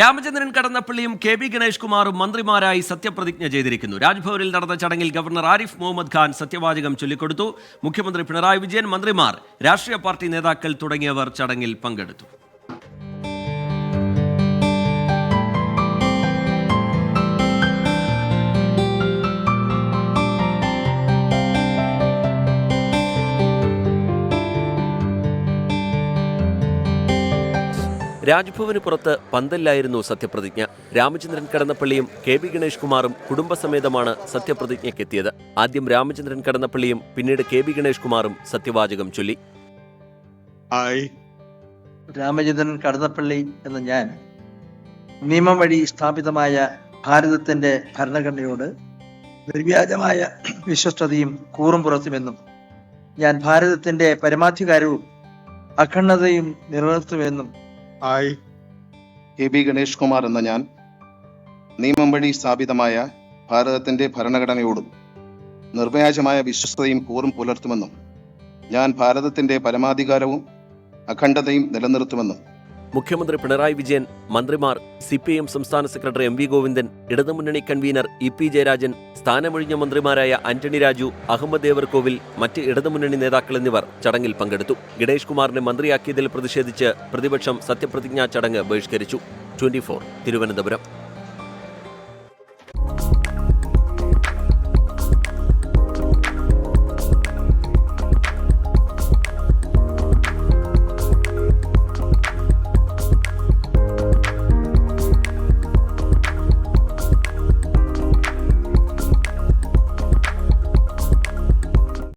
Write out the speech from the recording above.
രാമചന്ദ്രൻ കടന്നപ്പള്ളിയും K B Ganesh കുമാറും മന്ത്രിമാരായി സത്യപ്രതിജ്ഞ ചെയ്തിരിക്കുന്നു. രാജ്ഭവനിൽ നടന്ന ചടങ്ങിൽ ഗവർണർ ആരിഫ് മുഹമ്മദ് ഖാൻ സത്യവാചകം ചൊല്ലിക്കൊടുത്തു. മുഖ്യമന്ത്രി പിണറായി വിജയൻ മന്ത്രിമാർ രാഷ്ട്രീയ പാർട്ടി നേതാക്കൾ തുടങ്ങിയവർ ചടങ്ങിൽ പങ്കെടുത്തു. രാജ്ഭവന് പുറത്ത് പന്തല്ലായിരുന്നു സത്യപ്രതിജ്ഞ. രാമചന്ദ്രൻ കടന്നപ്പള്ളിയും കെ ബി ഗണേഷ് കുമാറും കുടുംബസമേതമാണ് സത്യപ്രതിജ്ഞയ്ക്കെത്തിയത്. ആദ്യം രാമചന്ദ്രൻ കടന്നപ്പള്ളിയും പിന്നീട് കെ ബി ഗണേഷ് കുമാറും സത്യവാചകം ചൊല്ലി. രാമചന്ദ്രൻ കടന്നപ്പള്ളി എന്ന ഞാൻ നിയമം വഴി സ്ഥാപിതമായ ഭാരതത്തിന്റെ ഭരണഘടനയോട് നിർവ്യാജമായ വിശ്വസ്തയും കൂറും പുറത്തുമെന്നും ഞാൻ ഭാരതത്തിന്റെ പരമാധികാരവും അഖണ്ഡതയും നിലനിർത്തുമെന്നും I, A B Ganesh Kumar എന്ന ഞാൻ നിയമം വഴി സ്ഥാപിതമായ ഭാരതത്തിന്റെ ഭരണഘടനയോടും നിർവ്യാജമായ വിശ്വസ്തയും കൂറും പുലർത്തുമെന്നും ഞാൻ ഭാരതത്തിന്റെ പരമാധികാരവും അഖണ്ഡതയും നിലനിർത്തുമെന്നും മുഖ്യമന്ത്രി പിണറായി വിജയൻ മന്ത്രിമാർ സി പി എം സംസ്ഥാന സെക്രട്ടറി എം വി ഗോവിന്ദൻ ഇടതുമുന്നണി കൺവീനർ ഇ പി ജയരാജൻ സ്ഥാനമൊഴിഞ്ഞ മന്ത്രിമാരായ ആന്റണി രാജു അഹമ്മദ് ദേവർകോവിൽ മറ്റ് ഇടതുമുന്നണി നേതാക്കൾ എന്നിവർ ചടങ്ങിൽ പങ്കെടുത്തു. ഗണേഷ് കുമാറിനെ മന്ത്രിയാക്കിയതിൽ പ്രതിഷേധിച്ച് പ്രതിപക്ഷം സത്യപ്രതിജ്ഞാ ചടങ്ങ് ബഹിഷ്കരിച്ചു. ട്വന്റി തിരുവനന്തപുരം.